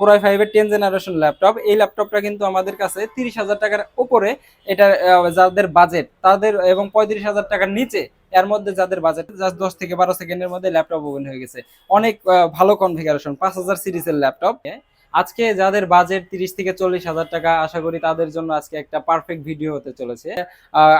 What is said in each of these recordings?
Core i ফাইভের ten generation laptop এই ল্যাপটপটা কিন্তু আমাদের কাছে তিরিশ হাজার টাকার উপরে। এটা যাদের বাজেট তাদের এবং পঁয়ত্রিশ হাজার টাকার নিচে, এর মধ্যে যাদের বাজেট জাস্ট দশ থেকে বারো সেকেন্ডের মধ্যে ল্যাপটপ ওপেন হয়ে গেছে। অনেক ভালো কনফিগারেশন পাঁচ হাজার সিরিজের ল্যাপটপ আজকে যাদের বাজেট তিরিশ থেকে চল্লিশ হাজার টাকা, আশা করি তাদের জন্য আজকে একটা পারফেক্ট ভিডিও হতে চলেছে।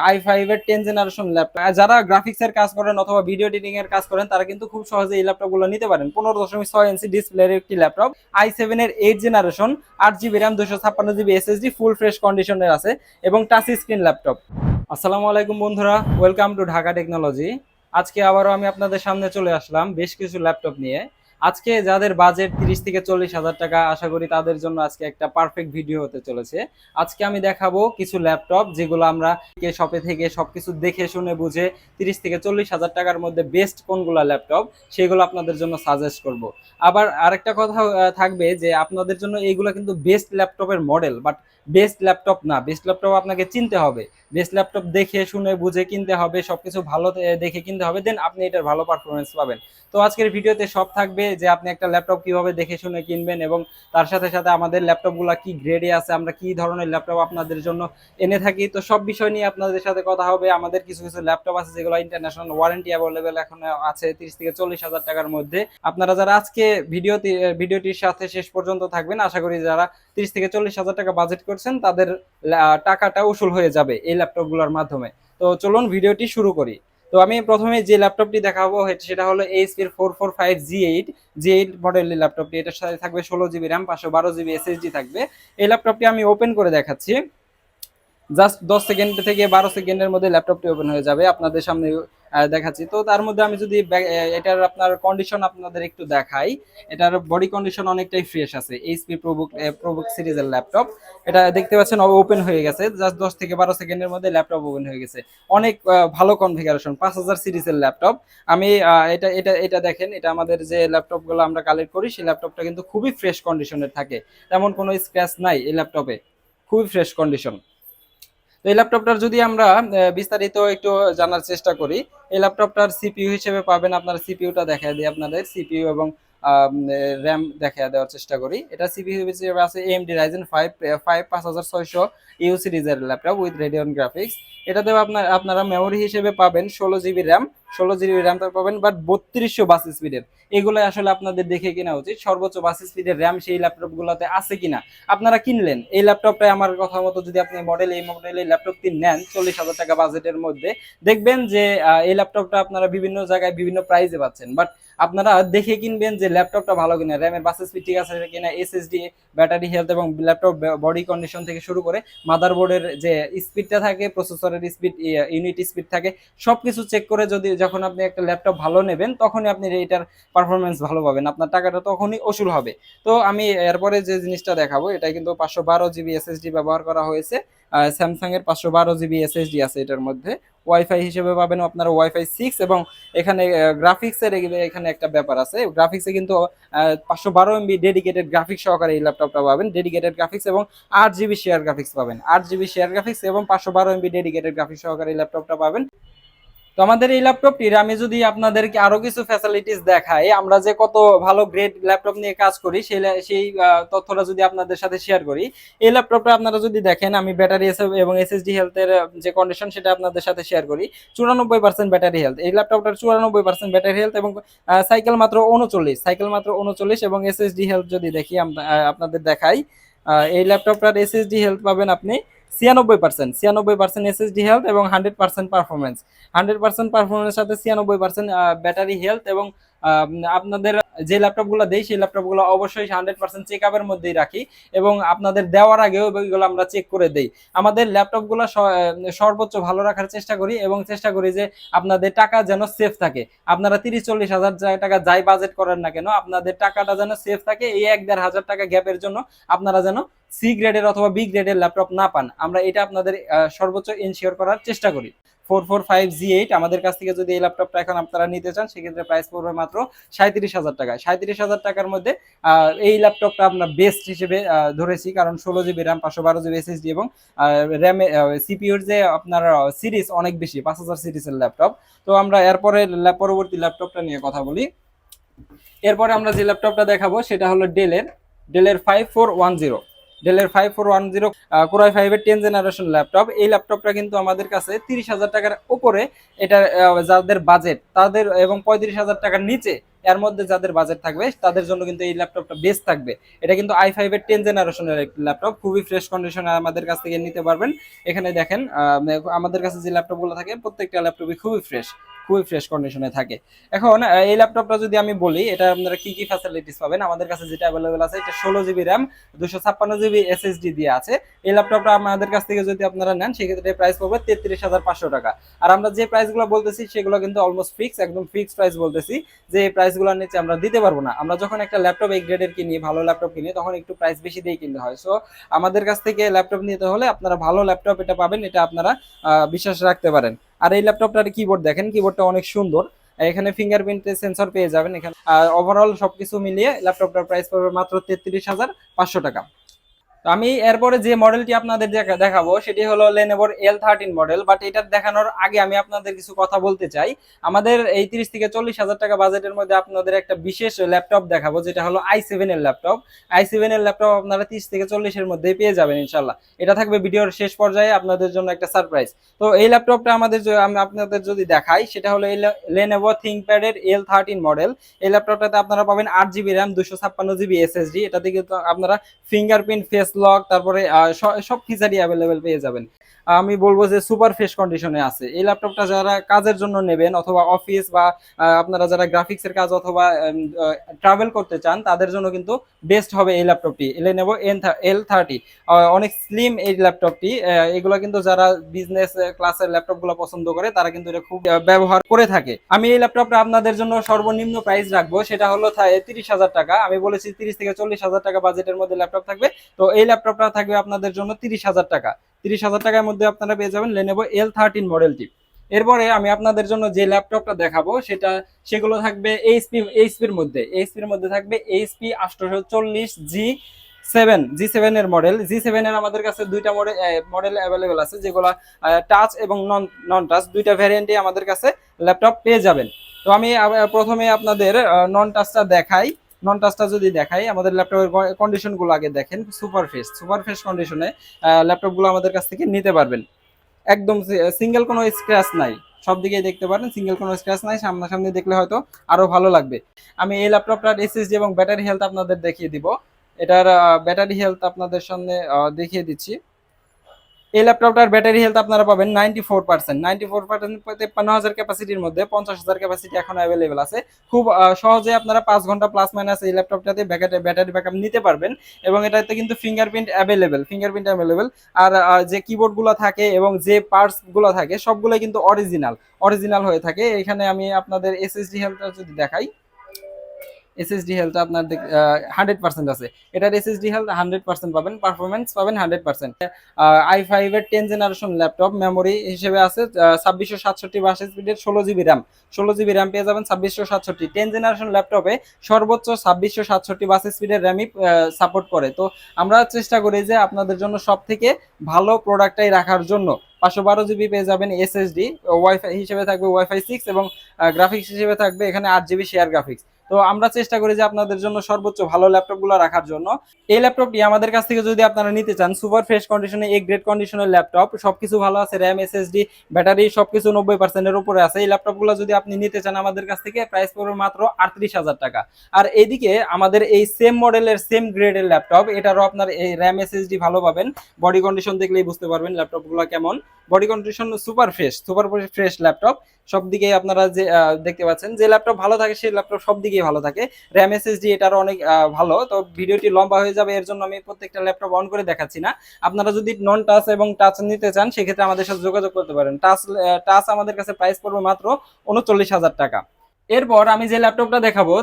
আই ফাইভ এর টেন জেনারেশন ল্যাপটপ যারা গ্রাফিক্স এর কাজ করেন অথবা ভিডিও এডিটিং এর কাজ করেন, তারা কিন্তু খুব সহজে এই ল্যাপটপগুলো নিতে পারেন। পনেরো দশমিক ছয় ইঞ্চি ডিসপ্লের একটি ল্যাপটপ আই সেভেন এর এইট জেনারেশন আট জিবি র্যাম দুশো ছাপ্পান্ন জিবি এসএসডি ফুল ফ্রেশ কন্ডিশনের আছে, এবং টাচ স্ক্রিন ল্যাপটপ আসসালামু আলাইকুম বন্ধুরা ওয়েলকাম টু ঢাকা টেকনোলজি আজকে আবারও আমি আপনাদের সামনে চলে আসলাম বেশ কিছু ল্যাপটপ নিয়ে। আজকে যাদের বাজেট তিরিশ থেকে চল্লিশ হাজার টাকা, আশা করি তাদের জন্য আজকে একটা পারফেক্ট ভিডিও হতে চলেছে। আজকে আমি দেখাবো কিছু ল্যাপটপ যেগুলো আমরা কে শপে থেকে সবকিছু দেখে, শুনে, বুঝে তিরিশ থেকে চল্লিশ হাজার টাকার মধ্যে বেস্ট কোনগুলো ল্যাপটপ সেগুলো আপনাদের জন্য সাজেস্ট করব। আবার আরেকটা কথা থাকবে যে আপনাদের জন্য এইগুলো কিন্তু বেস্ট ল্যাপটপের মডেল বাট বেস্ট ল্যাপটপ না। বেস্ট ল্যাপটপ আপনাকে চিনতে হবে। বেস্ট ল্যাপটপ দেখে, শুনে, বুঝে কিনতে হবে, সবকিছু ভালো দেখে কিনতে হবে দেন আপনি এটার ভালো পারফরমেন্স পাবেন। তো আজকের ভিডিওতে সব থাকবে। যে আপনি একটা ল্যাপটপ কীভাবে দেখে শুনে কিনবেন এবং তার সাথে সাথে আমাদের ল্যাপটপগুলো কি গ্রেডে আছে, আমরা কি ধরনের ল্যাপটপ আপনাদের জন্য এনে থাকি, তো সব বিষয় নিয়ে আপনাদের সাথে কথা হবে। আমাদের কিছু কিছু ল্যাপটপ আছে যেগুলো ইন্টারন্যাশনাল ওয়ারেন্টি অ্যাভেলেবেল এখন আছে তিরিশ থেকে চল্লিশ হাজার টাকার মধ্যে। আপনারা যারা আজকে ভিডিও ভিডিওটির সাথে শেষ পর্যন্ত থাকবেন, আশা করি যারা তিরিশ থেকে চল্লিশ হাজার টাকা বাজেট করছেন, তাদের টাকাটা উসুল হয়ে যাবে এই ল্যাপটপগুলোর মাধ্যমে। তো চলুন ভিডিওটি শুরু করি। তো আমি প্রথমে যে ল্যাপটপটি দেখাবো সেটা হলো এইচপির four four five G eight G eight মডেলের ল্যাপটপটি। এটার সাথে থাকবে ষোলো জিবি র্যাম, পাঁচশো বারো জিবি এসএসডি থাকবে। এই ল্যাপটপটি আমি ওপেন করে দেখাচ্ছি। জাস্ট দশ সেকেন্ড থেকে বারো সেকেন্ডের মধ্যে ল্যাপটপটি ওপেন হয়ে যাবে আপনাদের সামনে দেখাচ্ছি। তো তার মধ্যে আমি যদি এটার আপনার কন্ডিশন আপনাদের একটু দেখাই। এটার বডি কন্ডিশন অনেকটাই ফ্রেশ আছে এইচপি প্রোবুক প্রোবুক সিরিজের ল্যাপটপ এটা দেখতে পাচ্ছেন ওপেন হয়ে গেছে। জাস্ট দশ থেকে বারো সেকেন্ডের মধ্যে ল্যাপটপ ওপেন হয়ে গেছে। অনেক ভালো কনফিগারেশন পাঁচ হাজার সিরিজের ল্যাপটপ আমি এটা এটা এটা দেখেন, এটা আমাদের যে ল্যাপটপগুলো আমরা কালেক্ট করি, সেই ল্যাপটপটা কিন্তু খুবই ফ্রেশ কন্ডিশনের থাকে। তেমন কোনো স্ক্র্যাচ নাই এই ল্যাপটপে খুবই ফ্রেশ কন্ডিশন তো এই ল্যাপটপটার যদি আমরা বিস্তারিত একটু জানার চেষ্টা করি, এই ল্যাপটপটার সিপিউ হিসেবে পাবেন আপনার সিপিইউটা দেখা দিই আপনাদের সিপিউ এবং র্যাম দেখা দেওয়ার চেষ্টা করি। এটা সিপিইউ হিসেবে আছে এমডি রাইজেন ফাইভ ফাইভ পাঁচ হাজার ছয়শো ইউ সিরিজের ল্যাপটপ উইথ রেডিয়ন গ্রাফিক্স এটাতেও আপনার, আপনারা মেমোরি হিসেবে পাবেন ষোলো জিবি র্যাম ষোলো জিবি র্যাম পাবেন বাট বত্রিশশো বাস স্পিডের এগুলো আসলে আপনাদের দেখে কেনা উচিত, সর্বোচ্চ বাস স্পিডের র্যাম সেই ল্যাপটপগুলোতে আছে কিনা। আপনারা কিনলেন, এই ল্যাপটপটা আমার কথা মতো যদি আপনি মডেল এই মডেলের ল্যাপটপটি নেন, চল্লিশ হাজার টাকা বাজেটের মধ্যে, দেখবেন যে এই ল্যাপটপটা আপনারা বিভিন্ন জায়গায় বিভিন্ন প্রাইসে পাচ্ছেন। বাট আপনারা দেখে কিনবেন যে ল্যাপটপটা ভালো কিনা র্যামের বাস স্পিড ঠিক আছে কিনা এসএসডি ব্যাটারি হেলথ এবং ল্যাপটপ বডি কন্ডিশন থেকে শুরু করে মাদারবোর্ডের যে স্পিডটা থাকে প্রসেসরের স্পিড ইউনিট স্পিড থাকে, সবকিছু চেক করে যদি যখন আপনি একটা ল্যাপটপ ভালো নেবেন, তখনই আপনি এটার পারফরমেন্স ভালো পাবেন। আপনার টাকাটা তখনই ওসুল হবে। তো আমি এরপরে যে জিনিসটা দেখাবো, এটা কিন্তু পাঁচশো বারো জিবি এসএসডি ব্যবহার করা হয়েছে। স্যামসাং এর পাঁচশো বারো জিবি এসএসডি আছে এটার মধ্যে। ওয়াইফাই হিসেবে পাবেন আপনারা ওয়াইফাই সিক্স এবং এখানে গ্রাফিক্সের এখানে একটা ব্যাপার আছে। গ্রাফিক্সে কিন্তু পাঁচশো বারো এমবি ডেডিকেটেড গ্রাফিক্স সহকারে এই ল্যাপটপটা পাবেন। ডেডিকেটেড গ্রাফিক্স এবং আট জিবি শেয়ার গ্রাফিক্স পাবেন। আট জিবি শেয়ার গ্রাফিক্স এবং পাঁচশো বারো এমবি ডেডিকেটেড গ্রাফিক্স সহকারে এই ল্যাপটপটা পাবেন। তো আমাদের এই ল্যাপটপটির আমি যদি আপনাদেরকে আরও কিছু ফ্যাসিলিটিস দেখাই আমরা যে কত ভালো গ্রেড ল্যাপটপ নিয়ে কাজ করি, সেই সেই তথ্যটা যদি আপনাদের সাথে শেয়ার করি, এই ল্যাপটপটা আপনারা যদি দেখেন, আমি ব্যাটারি এবং এসএসডি হেলথের যে কন্ডিশন সেটা আপনাদের সাথে শেয়ার করি, চুরানব্বই পার্সেন্ট ব্যাটারি হেলথ এই ল্যাপটপটার চুরানব্বই পার্সেন্ট ব্যাটারি হেলথ এবং সাইকেল মাত্র উনচল্লিশ সাইকেল মাত্র উনচল্লিশ এবং এসএসডি হেলথ যদি দেখি আপনাদের দেখাই এই ল্যাপটপটার এসএসডি হেলথ পাবেন আপনি ছিয়ানব্বই পার্সেন্ট ছিয়ানব্বই পার্সেন্ট এসএসডি হেলথ এবং hundred percent performance hundred percent পারফরমেন্সের সাথে ছিয়ানব্বই পার্সেন্ট ব্যাটারি হেলথ এবং আপনাদের যে ল্যাপটপ ল্যাপটপগুলো দেই, সেই ল্যাপটপ ল্যাপটপগুলো অবশ্যই হান্ড্রেড পার্সেন্ট চেক আপের মধ্যেই রাখি এবং আপনাদের দেওয়ার আগেও এগুলো আমরা চেক করে দেই। আমাদের ল্যাপটপগুলো স- সর্বোচ্চ ভালো রাখার চেষ্টা করি এবং চেষ্টা করি যে আপনাদের টাকা যেন সেফ থাকে। আপনারা তিরিশ, চল্লিশ হাজার টাকা যাই বাজেট করেন না কেন, আপনাদের টাকাটা যেন সেফ থাকে, এই এক দেড় হাজার টাকা গ্যাপের জন্য আপনারা যেন সি গ্রেডের অথবা বি গ্রেডের ল্যাপটপ না পান। আমরা এটা আপনাদের সর্বোচ্চ ইনশিওর করার চেষ্টা করি। Four four five G eight আমাদের কাছ থেকে যদি এই ল্যাপটপটা এখন আপনারা নিতে চান, সেক্ষেত্রে প্রাইস পড়বে মাত্র সাঁত্রিশ হাজার টাকা সাঁত্রিশ হাজার টাকার মধ্যে এই ল্যাপটপটা আমরা বেস্ট হিসেবে ধরেছি, কারণ ষোলো জিবি র্যাম পাঁচশো বারো জিবি এসএসডি এবং র্যামে সিপিউর যে আপনার সিরিজ অনেক বেশি, পাঁচ হাজার সিরিজের ল্যাপটপ তো আমরা এরপরে পরবর্তী ল্যাপটপটা নিয়ে কথা বলি। এরপরে আমরা যে ল্যাপটপটা দেখাবো, সেটা হলো ডেলের ডেলের ফাইভ ফোর ওয়ান জিরো ডেলের five four one zero core i ফাইভের টেন জেনারেশন ল্যাপটপ এই ল্যাপটপটা কিন্তু আমাদের কাছে তিরিশ হাজার টাকার উপরে। এটা যাদের বাজেট তাদের এবং পঁয়ত্রিশ হাজার টাকার নিচে, এর মধ্যে যাদের বাজেট থাকবে, তাদের জন্য কিন্তু এই ল্যাপটপটা বেস্ট থাকবে। এটা কিন্তু আই ফাইভের টেন জেনারেশনের ল্যাপটপ খুবই ফ্রেশ কন্ডিশনে আমাদের কাছ থেকে নিতে পারবেন। এখানে দেখেন আমাদের কাছে যে ল্যাপটপগুলো থাকে, প্রত্যেকটা ল্যাপটপই খুবই ফ্রেশ খুবই ফ্রেশ কন্ডিশনে থাকে। এখন এই ল্যাপটপটা যদি আমি বলি, এটা আপনারা কি কি ফ্যাসিলিটিস পাবেন? আমাদের কাছে যেটা অ্যাভেলেবেল আছে, এটা ষোলো জিবি র্যাম দুশো ছাপ্পান্ন জিবি এসএসডি দিয়ে আছে। এই ল্যাপটপটা আমাদের কাছ থেকে যদি আপনারা নেন, সেক্ষেত্রে প্রাইস পড়বে তেত্রিশ হাজার পাঁচশো টাকা। আর আমরা যে প্রাইসগুলো বলতেছি, সেগুলো কিন্তু অলমোস্ট ফিক্স একদম ফিক্স প্রাইস বলতেছি, যে এই প্রাইসগুলোর নিচে আমরা দিতে পারব না। আমরা যখন একটা ল্যাপটপ এই গ্রেডের কিনি, ভালো ল্যাপটপ কিনি, তখন একটু প্রাইস বেশি দিয়ে কিনতে হয়। সো আমাদের কাছ থেকে ল্যাপটপ নিতে হলে আপনারা ভালো ল্যাপটপ এটা পাবেন, এটা আপনারা বিশ্বাস রাখতে পারেন। আর এই ল্যাপটপটার কিবোর্ড দেখেন কিবোর্ডটা অনেক সুন্দর। এখানে ফিঙ্গারপ্রিন্টের সেন্সর পেয়ে যাবেন এখানে। আর ওভারঅল সবকিছু মিলিয়ে ল্যাপটপটার প্রাইস পড়বে মাত্র তেত্রিশ হাজার পাঁচশো টাকা। আমি এরপরে যে মডেলটি আপনাদের দেখাবো, সেটি হলো লেনোভোর এল থার্টিন মডেল বাট এটা দেখানোর আগে আমি আপনাদের কিছু কথা বলতে চাই। আমাদের এই তিরিশ থেকে চল্লিশ হাজার টাকা বাজেটের মধ্যে আপনাদের একটা বিশেষ ল্যাপটপ দেখাবো, যেটা হলো আই সেভেন এর ল্যাপটপ আই সেভেন এর ল্যাপটপ আপনারা তিরিশ থেকে চল্লিশের মধ্যে পেয়ে যাবেন ইনশাল্লাহ এটা থাকবে ভিডিওর শেষ পর্যায়ে আপনাদের জন্য একটা সারপ্রাইজ তো এই ল্যাপটপটা আমাদের আমি আপনাদের যদি দেখাই, সেটা হলো এই লেনোভো থিঙ্কপ্যাড এর এল থার্টিন মডেল এই ল্যাপটপটাতে আপনারা পাবেন আট জিবি র্যাম দুশো ছাপ্পান্ন জিবি এসএসডি এটাতে কিন্তু আপনারা ফিঙ্গারপ্রিন্ট ফেস লক তারপরে সব ফিচারই অ্যাভেলেবেল পেয়ে যাবেন। আমি বলব যে সুপার ফ্রেশ কন্ডিশনে আছে। এই ল্যাপটপটা যারা কাজের জন্য নেবেন অথবা অফিস বা আপনারা যারা গ্রাফিক্স এর কাজ অথবা ট্রাভেল করতে চান, তাদের জন্য কিন্তু বেস্ট হবে এই ল্যাপটপটি নেব এন এল থার্টি অনেক স্লিম এই ল্যাপটপটি এগুলো কিন্তু যারা বিজনেস ক্লাসের ল্যাপটপগুলো পছন্দ করে, তারা কিন্তু এটা খুব ব্যবহার করে থাকে। আমি এই ল্যাপটপটা আপনাদের জন্য সর্বনিম্ন প্রাইস রাখব। সেটা হলো তিরিশ হাজার টাকা। আমি বলেছি তিরিশ থেকে চল্লিশ হাজার টাকা বাজেটের মধ্যে ল্যাপটপ থাকবে। তো এই ল্যাপটপটা থাকবে আপনাদের জন্য তিরিশ হাজার টাকা। তিরিশ হাজার টাকার মধ্যে আপনারা পেয়ে যাবেন লেনেভো এল থার্টিন মডেলটি এরপরে আমি আপনাদের জন্য যে ল্যাপটপটা দেখাবো, সেটা, সেগুলো থাকবে এইচপি এইচপির মধ্যে। এইচপির মধ্যে থাকবে এইচপি আটশোশো চল্লিশ জি সেভেন জি সেভেনের মডেল জি সেভেনের আমাদের কাছে দুইটা মডেল মডেল অ্যাভেলেবেল আছে, যেগুলো টাচ এবং নন নন টাচ দুইটা ভ্যারিয়েন্টে আমাদের কাছে ল্যাপটপ পেয়ে যাবেন। তো আমি প্রথমে আপনাদের নন টাচটা দেখাই। নন টাচটা যদি দেখাই, আমাদের ল্যাপটপের কন্ডিশনগুলো আগে দেখেন সুপার ফ্রেশ সুপার ফ্রেশ কন্ডিশনে ল্যাপটপগুলো আমাদের কাছ থেকে নিতে পারবেন। একদম সিঙ্গেল কোনো স্ক্র্যাচ নাই। সব দিকেই দেখতে পারেন সিঙ্গেল কোনো স্ক্র্যাচ নাই, সামনাসামনি দেখলে হয়তো আরও ভালো লাগবে। আমি এই ল্যাপটপটার এসএসডি এবং ব্যাটারি হেলথ আপনাদের দেখিয়ে দিব। এটার ব্যাটারি হেলথ আপনাদের সামনে দেখিয়ে দিচ্ছি। এই ল্যাপটপটার ব্যাটারি হেলথ আপনারা পাবেন ninety four percent ninety four percent হাজার ক্যাপাসিটির মধ্যে পঞ্চাশ হাজার ক্যাপাসিটি এখন অ্যাভেলেবেল আছে। খুব সহজে আপনারা পাঁচ ঘণ্টা প্লাস মাইনাস এই ল্যাপটপটাতে ব্যাটারি ব্যাকআপ নিতে পারবেন এবং এটাতে কিন্তু ফিঙ্গারপ্রিন্ট অ্যাভেলেবেল ফিঙ্গারপ্রিন্ট অ্যাভেলেবেল আর যে কিবোর্ডগুলো থাকে এবং যে পার্টসগুলো থাকে সবগুলো কিন্তু অরিজিনাল অরিজিনাল হয়ে থাকে। এখানে আমি আপনাদের এসএসডি হেলথটা যদি দেখাই। এসএসডি হেলথ আপনার হান্ড্রেড পার্সেন্ট আছে। এটার এসএসডি হেলথ হান্ড্রেড পার্সেন্ট পাবেন পারফরমেন্স পাবেন হান্ড্রেড পার্সেন্ট আই ফাইভ এর টেন জেনারেশন ল্যাপটপ মেমোরি হিসেবে আছে ছাব্বিশশো সাতষট্টি বাস স্পিডের ষোলো জিবি র্যাম ষোলো জিবি র্যাম পেয়ে যাবেন ছাব্বিশশো সাতষট্টি। টেন জেনারেশন ল্যাপটপে সর্বোচ্চ ছাব্বিশশো সাতষট্টি বাস স্পিডের র্যামই সাপোর্ট করে। তো আমরা চেষ্টা করি যে আপনাদের জন্য সব থেকে ভালো প্রোডাক্টটাই রাখার জন্য। পাঁচশো বারো জিবি পেয়ে যাবেন এসএসডি ওয়াইফাই হিসেবে থাকবে ওয়াইফাই সিক্স এবং গ্রাফিক্স হিসেবে থাকবে এখানে আট জিবি শেয়ার গ্রাফিক্স তো আমরা চেষ্টা করি যে আপনাদের জন্য সর্বোচ্চ ভালো ল্যাপটপগুলো রাখার জন্য। এই ল্যাপটপটি আমাদের কাছ থেকে যদি আপনারা নিতে চান, সুপার ফ্রেশ কন্ডিশনে এ গ্রেড কন্ডিশনের ল্যাপটপ, সবকিছু ভালো আছে র্যাম এসএসডি ব্যাটারি সবকিছু নব্বই পার্সেন্টের উপরে আছে। এই ল্যাপটপগুলো যদি আপনি নিতে চান আমাদের কাছ থেকে প্রাইস পড়বে মাত্র আটত্রিশ হাজার টাকা। আর এইদিকে আমাদের এই সেম মডেলের সেম গ্রেডের ল্যাপটপ, এটারও আপনার এই র্যাম এসএসডি ভালো পাবেন। বডি কন্ডিশন দেখলেই বুঝতে পারবেন ল্যাপটপগুলো কেমন। Body condition super fresh super fresh laptop. সব দিকে আপনারা যে দেখতে পাচ্ছেন, যে ল্যাপটপ ভালো থাকে সেই ল্যাপটপ সব দিকেই ভালো থাকে। র্যাম এসএসডি এটার অনেক ভালো। তো ভিডিওটি লম্বা হয়ে যাবে, এর জন্য আমি প্রত্যেকটা ল্যাপটপ অন করে দেখাচ্ছি না। আপনারা যদি নন টাচ এবং টাচ নিতে চান, সেক্ষেত্রে আমাদের সাথে যোগাযোগ করতে পারেন। টাচ টাচ আমাদের কাছে প্রাইস পড়বে মাত্র উনচল্লিশ হাজার টাকা। এরপর আমি যে ল্যাপটপটা দেখাবো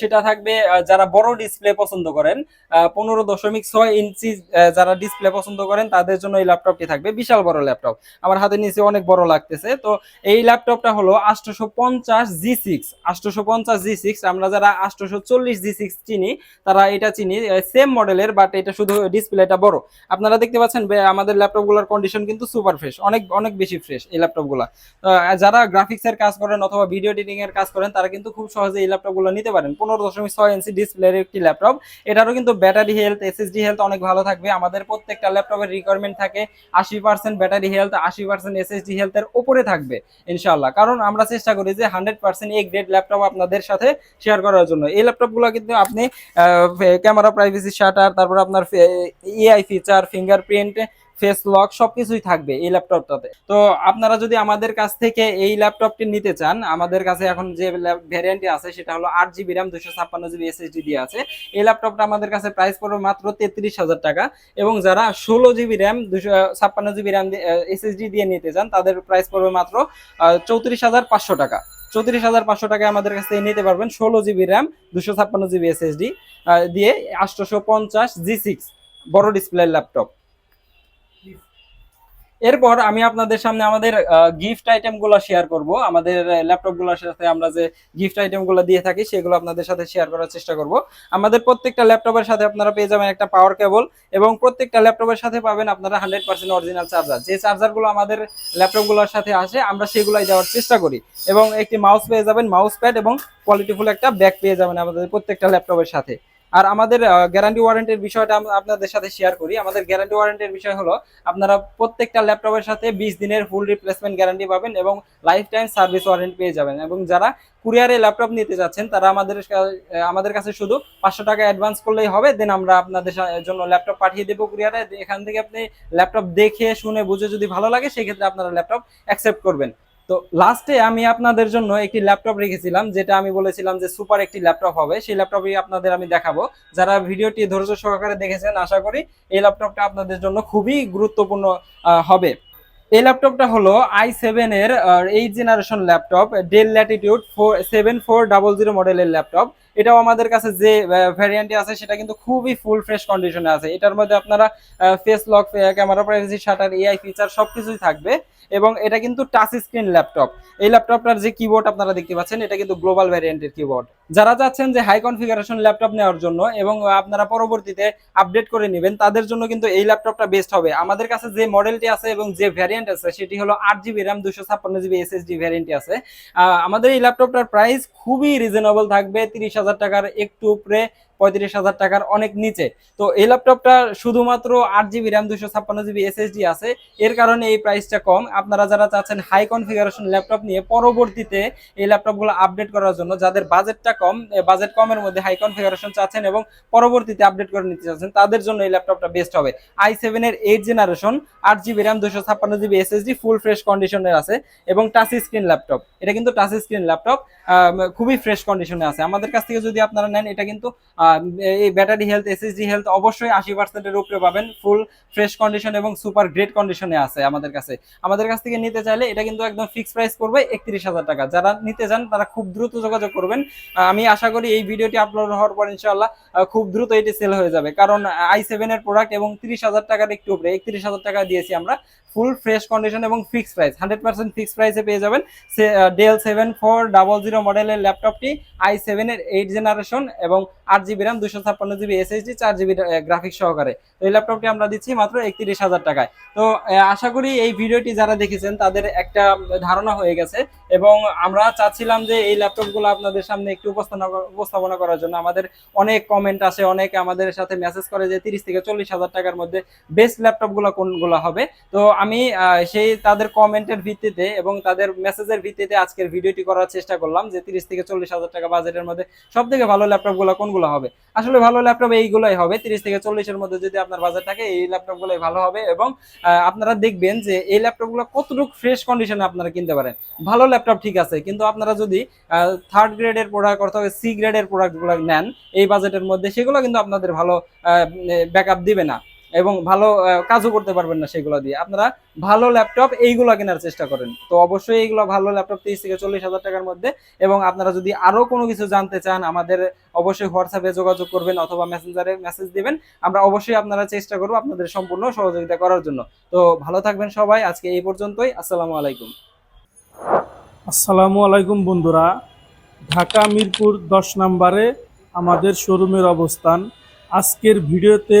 সেটা থাকবে যারা বড় ডিসপ্লে পছন্দ করেন পনেরো দশমিক ছয় ইঞ্চি যারা ডিসপ্লে পছন্দ করেন, তাদের জন্য এই ল্যাপটপটি থাকবে। বিশাল বড় ল্যাপটপ আমার হাতে নিচে অনেক বড় লাগতেছে। তো এই ল্যাপটপটা হলো আটশোশো পঞ্চাশ জি সিক্স। আটশোশো পঞ্চাশ জি সিক্স, আমরা যারা আটশোশো চল্লিশ জি সিক্স চিনি, তারা এটা চিনি সেম মডেলের বাট এটা শুধু ডিসপ্লেটা বড়। আপনারা দেখতে পাচ্ছেন আমাদের ল্যাপটপগুলোর কন্ডিশন কিন্তু সুপার ফ্রেশ অনেক অনেক বেশি ফ্রেশ এই ল্যাপটপগুলো যারা গ্রাফিক্সের কাজ করেন অথবা ভিডিও এডিটিং এর কাজ করেন করেন, তারা কিন্তু খুব সহজে এই ল্যাপটপগুলো নিতে পারেন। পনেরো দশমিক ছয় ইঞ্চি ডিসপ্লের একটি ল্যাপটপ। এটারও কিন্তু ব্যাটারি হেলথ এসএসডি হেলথ অনেক ভালো থাকবে। আমাদের প্রত্যেকটা ল্যাপটপের রিকোয়ারমেন্ট থাকে, আশি পার্সেন্ট ব্যাটারি হেলথ আশি পার্সেন্ট এসএসডি হেলথের উপরে থাকবে ইনশাল্লাহ কারণ আমরা চেষ্টা করি যে hundred percent A grade laptop আপনাদের সাথে শেয়ার করার জন্য। এই ল্যাপটপগুলো কিন্তু আপনি ক্যামেরা প্রাইভেসি শাটার তারপর আপনার AI feature fingerprint face lock সবকিছুই থাকবে এই ল্যাপটপটাতে। তো আপনারা যদি আমাদের কাছ থেকে এই ল্যাপটপটি নিতে চান, আমাদের কাছে এখন যে ভ্যারিয়েন্টটি আছে সেটা হলো আট জিবি র্যাম দুশো ছাপ্পান্ন জিবি এসএসডি দিয়ে আছে। এই ল্যাপটপটা আমাদের কাছে প্রাইস পড়বে মাত্র তেত্রিশ হাজার টাকা এবং যারা ষোলো জিবি র্যাম দুশো ছাপ্পান্ন জিবি র্যাম এসএসডি দিয়ে নিতে চান, তাদের প্রাইস পড়বে মাত্র চৌত্রিশ হাজার পাঁচশো টাকা। চৌত্রিশ হাজার পাঁচশো টাকায় আমাদের কাছ থেকে নিতে পারবেন ষোলো জিবি র্যাম দুশো ছাপ্পান্ন জিবি এসএসডি দিয়ে আটশোশো পঞ্চাশ জি সিক্স, বড় ডিসপ্লে ল্যাপটপ। এরপর আমি আপনাদের সামনে আমাদের গিফট আইটেমগুলো শেয়ার করব। আমাদের ল্যাপটপগুলোর সাথে আমরা যে গিফট আইটেমগুলো দিয়ে থাকি, সেগুলো আপনাদের সাথে শেয়ার করার চেষ্টা করব। আমাদের প্রত্যেকটা ল্যাপটপের সাথে আপনারা পেয়ে যাবেন একটা পাওয়ার কেবল এবং প্রত্যেকটা ল্যাপটপের সাথে পাবেন আপনারা হান্ড্রেড পার্সেন্ট অরিজিনাল চার্জার যে চার্জারগুলো আমাদের ল্যাপটপগুলোর সাথে আসে, আমরা সেগুলাই দেওয়ার চেষ্টা করি। এবং একটি মাউস পেয়ে যাবেন মাউস প্যাড এবং কোয়ালিটিফুল একটা ব্যাগ পেয়ে যাবেন আমাদের প্রত্যেকটা ল্যাপটপের সাথে। আর আমাদের গ্যারান্টি ওয়ারেন্টির বিষয়টা আপনাদের সাথে শেয়ার করি। আমাদের গ্যারান্টি ওয়ারেন্টির বিষয় হলো, আপনারা প্রত্যেকটা ল্যাপটপের সাথে বিশ দিনের ফুল রিপ্লেসমেন্ট গ্যারান্টি পাবেন এবং লাইফ টাইম সার্ভিস ওয়ারেন্টি পেয়ে যাবেন। এবং যারা কুরিয়ারে ল্যাপটপ নিতে যাচ্ছেন, তারা আমাদের আমাদের কাছে শুধু পাঁচশো টাকা অ্যাডভান্স করলেই হবে। দেন আমরা আপনাদের জন্য ল্যাপটপ পাঠিয়ে দেবো কুরিয়ারে এখান থেকে আপনি ল্যাপটপ দেখে, শুনে, বুঝে যদি ভালো লাগে, সেক্ষেত্রে আপনারা ল্যাপটপ অ্যাকসেপ্ট করবেন। তো লাস্টে আমি আপনাদের জন্য একটি ল্যাপটপ রেখেছিলাম, যেটা আমি বলেছিলাম যে সুপার একটি ল্যাপটপ হবে। সেই ল্যাপটপই আপনাদের আমি দেখাবো। যারা ভিডিওটি ধৈর্য সহকারে দেখেছেন, আশা করি এই ল্যাপটপটা আপনাদের জন্য খুবই গুরুত্বপূর্ণ হবে। এই ল্যাপটপটা হলো আই সেভেন এর eight generation laptop Dell Latitude four seven four double zero মডেলের ল্যাপটপ এটাও আমাদের কাছে যে ভ্যারিয়েন্টে আছে, সেটা কিন্তু খুবই ফুল ফ্রেশ কন্ডিশনে আছে। এটার মধ্যে আপনারা face lock camera privacy shutter AI feature সবকিছুই থাকবে। এবং এটা কিন্তু টাচ স্ক্রিন ল্যাপটপ এই ল্যাপটপটার যে কিবোর্ড আপনারা দেখতে পাচ্ছেন, এটা কিন্তু গ্লোবাল ভ্যারিয়েন্টের কিবোর্ড যারা চাচ্ছেন যে হাই কনফিগারেশন ল্যাপটপ নেওয়ার জন্য এবং আপনারা পরবর্তীতে আপডেট করে নেবেন, তাদের জন্য কিন্তু এই ল্যাপটপটা বেস্ট হবে। আমাদের কাছে যে মডেলটি আছে এবং যে ভ্যারিয়েন্ট আছে, সেটি হলো আট জিবি র্যাম দুশো ছাপ্পান্ন জিবি এসএসডি ভ্যারিয়েন্টটি আছে। আমাদের এই ল্যাপটপটার প্রাইস খুবই রিজনেবল থাকবে, তিরিশ হাজার টাকার একটু উপরে পঁয়ত্রিশ হাজার টাকার অনেক নিচে। তো এই ল্যাপটপটা শুধুমাত্র আট জিবি র্যাম দুশো ছাপ্পান্ন জিবি এসএসডি আছে। এর কারণে এই প্রাইসটা কম। আপনারা যারা চাচ্ছেন হাই কনফিগারেশন ল্যাপটপ নিয়ে পরবর্তীতে এই ল্যাপটপগুলো আপডেট করার জন্য, যাদের বাজেটটা কম বাজেট কমের মধ্যে হাই কনফিগারেশন চাচ্ছেন এবং পরবর্তীতে আপডেট করে নিতে চাচ্ছেন, তাদের জন্য এই ল্যাপটপটা বেস্ট হবে। আই সেভেন এর এইট জেনারেশন আট জিবি র্যাম দুশো ছাপ্পান্ন জিবি এসএসডি ফুল ফ্রেশ কন্ডিশনের আছে এবং টাচ স্ক্রিন ল্যাপটপ এটা কিন্তু টাচ স্ক্রিন ল্যাপটপ খুবই ফ্রেশ কন্ডিশনে আছে। আমাদের কাছ থেকে যদি আপনারা নেন, এটা কিন্তু এই ব্যাটারি হেলথ এসএসডি হেলথ অবশ্যই আশি পার্সেন্টের উপরে পাবেন। ফুল ফ্রেশ কন্ডিশন এবং সুপার গ্রেট কন্ডিশনে আছে আমাদের কাছে। আমাদের কাছ থেকে নিতে চাইলে এটা কিন্তু একদম ফিক্স প্রাইস পড়বে একত্রিশ হাজার টাকা। যারা নিতে চান, তারা খুব দ্রুত যোগাযোগ করবেন। আমি আশা করি এই ভিডিওটি আপলোড হওয়ার পর ইনশাল্লাহ খুব দ্রুত এটি সেল হয়ে যাবে। কারণ আই সেভেন এর প্রোডাক্ট এবং তিরিশ হাজার টাকার একটু উপরে, একত্রিশ হাজার টাকা দিয়েছি আমরা। ফুল ফ্রেশ কন্ডিশন এবং fix price hundred percent fix প্রাইসে পেয়ে যাবেন। Dell seven four double zero মডেলের ল্যাপটপটি আই সেভেনের এইট জেনারেশন এবং আট জিবি র্যাম দুশো ছাপ্পান্ন জিবি এসএসডি চার জিবি গ্রাফিক্স সহকারে। তো এই ল্যাপটপটি আমরা দিচ্ছি মাত্র একত্রিশ হাজার টাকায়। তো আশা করি এই ভিডিওটি যারা দেখেছেন, তাদের একটা ধারণা হয়ে গেছে এবং আমরা চাচ্ছিলাম যে এই ল্যাপটপগুলো আপনাদের সামনে একটু উপস্থাপনা উপস্থাপনা করার জন্য। আমাদের অনেক কমেন্ট আসে, অনেক আমাদের সাথে মেসেজ করে যে তিরিশ থেকে চল্লিশ হাজার টাকার মধ্যে বেস্ট ল্যাপটপগুলো কোনগুলো হবে। তো আমি সেই তাদের কমেন্টের ভিত্তিতে এবং তাদের মেসেজের ভিত্তিতে আজকের ভিডিওটি করার চেষ্টা করলাম যে তিরিশ থেকে চল্লিশ হাজার টাকা বাজেটের মধ্যে সব থেকে ভালো ল্যাপটপগুলো কোনগুলো হবে? আসলে ভালো ল্যাপটপ এইগুলোই হবে। তিরিশ থেকে চল্লিশের মধ্যে যদি আপনার বাজেট থাকে, এই ল্যাপটপগুলোই ভালো হবে এবং আপনারা দেখবেন যে এই ল্যাপটপগুলো কতটুকু ফ্রেশ কন্ডিশনে আপনারা কিনতে পারেন। ভালো ল্যাপটপ ঠিক আছে, কিন্তু আপনারা যদি থার্ড গ্রেডের প্রোডাক্ট অথবা সি গ্রেডের প্রোডাক্টগুলো নেন, এই বাজেটের মধ্যে, সেগুলো কিন্তু আপনাদের ভালো ব্যাকআপ দিবে না। এবং ভালো কাজও করতে পারবেন না সেগুলো দিয়ে। আপনারা ভালো ল্যাপটপ এইগুলো কেনার চেষ্টা করেন। তো অবশ্যই এইগুলো ভালো ল্যাপটপ তিরিশ থেকে চল্লিশ হাজার টাকার মধ্যে। এবং আপনারা যদি আরও কোনো কিছু জানতে চান, আমাদের অবশ্যই হোয়াটসঅ্যাপে যোগাযোগ করবেন অথবা মেসেঞ্জারে মেসেজ দিবেন। আমরা অবশ্যই আপনারা চেষ্টা করব আপনাদের সম্পূর্ণ সহযোগিতা করার জন্য। তো ভালো থাকবেন সবাই। আজকে এই পর্যন্তই। আসসালামু আলাইকুম। আসসালামু আলাইকুম বন্ধুরা। ঢাকা মিরপুর দশ নম্বরে আমাদের শোরুমের অবস্থান। আজকের ভিডিওতে